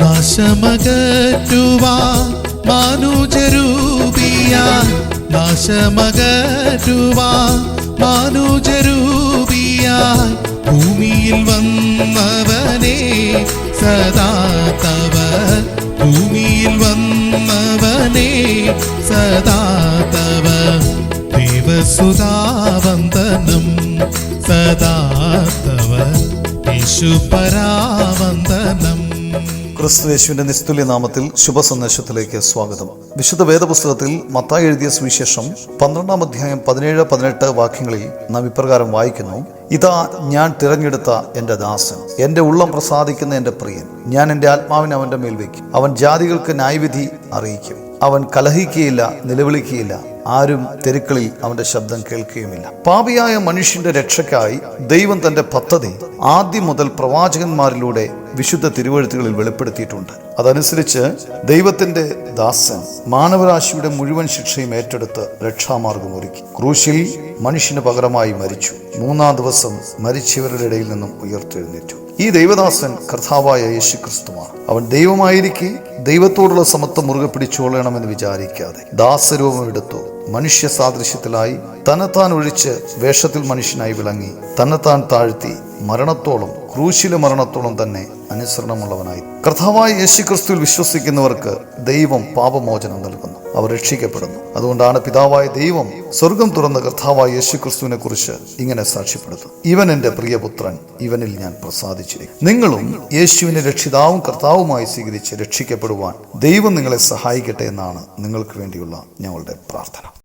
നാശമകറ്റുവാൻ മാനുജരൂപിയാൻ നാശമകറ്റുവാ മാനുജരൂപിയാൻ ഭൂമിയിൽ വന്നവനെ സദാ തവ ഭൂമിയിൽ വന്നവനെ സദാ തവ ദേവസുതാവന്ദനം സദാ തവ യേശുപരാവന്ദനം ക്രിസ്തു യേശുവിന്റെ നിസ്തുല്യ നാമത്തിൽ ശുഭസന്ദേശത്തിലേക്ക് സ്വാഗതം. വിശുദ്ധ വേദപുസ്തകത്തിൽ മത്തായി എഴുതിയ സുവിശേഷം പന്ത്രണ്ടാം അധ്യായം പതിനേഴ് പതിനെട്ട് വാക്യങ്ങളിൽ നാം ഇപ്രകാരം വായിക്കുന്നു. ഇതാ ഞാൻ തിരഞ്ഞെടുത്ത എന്റെ ദാസൻ. എന്റെ ഉള്ളം പ്രസാദിക്കുന്ന എന്റെ പ്രിയൻ. ഞാൻ എന്റെ ആത്മാവിനെ അവന്റെ മേൽ വയ്ക്കും. അവൻ ജാതികൾക്ക് ന്യായവിധി അറിയിക്കും. അവൻ കലഹിക്കുകയില്ല നിലവിളിക്കുകയില്ല ആരും തെരുക്കളിൽ അവന്റെ ശബ്ദം കേൾക്കുകയുമില്ല. പാപിയായ മനുഷ്യന്റെ രക്ഷയ്ക്കായി ദൈവം തന്റെ പദ്ധതി ആദ്യം മുതൽ പ്രവാചകന്മാരിലൂടെ വിശുദ്ധ തിരുവഴുത്തുകളിൽ വെളിപ്പെടുത്തിയിട്ടുണ്ട്. അതനുസരിച്ച് ദൈവത്തിന്റെ ദാസൻ മാനവരാശിയുടെ മുഴുവൻ ശിക്ഷയും ഏറ്റെടുത്ത് രക്ഷാമാർഗം ഒരുക്കി. ക്രൂശിൽ മനുഷ്യന് പകരമായി മരിച്ചു. മൂന്നാം ദിവസം മരിച്ചവരുടെ ഇടയിൽ നിന്നും ഉയർത്തെഴുന്നേറ്റു. ഈ ദൈവദാസൻ കർത്താവായ യേശു ക്രിസ്തുവാണ് അവൻ ദൈവമായിരിക്കെ ദൈവത്തോടുള്ള സമത്വം മുറുകെ പിടിച്ചുകൊള്ളണമെന്ന് വിചാരിക്കാതെ ദാസരൂപം എടുത്തു മനുഷ്യ സാദൃശ്യത്തിലായി തന്നെത്താൻ ഒഴിച്ച് വേഷത്തിൽ മനുഷ്യനായി വിളങ്ങി. തന്നെത്താൻ താഴ്ത്തി മരണത്തോളം ക്രൂശിലെ മരണത്തോളം തന്നെ അനുസരണമുള്ളവനായി. കർത്താവായ യേശുക്രിസ്തുവിൽ വിശ്വസിക്കുന്നവർക്ക് ദൈവം പാപമോചനം നൽകുന്നു. അവർ രക്ഷിക്കപ്പെടുന്നു. അതുകൊണ്ടാണ് പിതാവായ ദൈവം സ്വർഗം തുറന്ന കർത്താവായ യേശു ക്രിസ്തുവിനെ കുറിച്ച് ഇങ്ങനെ സാക്ഷ്യപ്പെടുത്തും ഇവൻ എന്റെ പ്രിയപുത്രൻ ഇവനിൽ ഞാൻ പ്രസാദിച്ചിരിക്കും. നിങ്ങളും യേശുവിനെ രക്ഷിതാവും കർത്താവുമായി സ്വീകരിച്ച് രക്ഷിക്കപ്പെടുവാൻ ദൈവം നിങ്ങളെ സഹായിക്കട്ടെ എന്നാണ് നിങ്ങൾക്ക് വേണ്ടിയുള്ള ഞങ്ങളുടെ പ്രാർത്ഥന.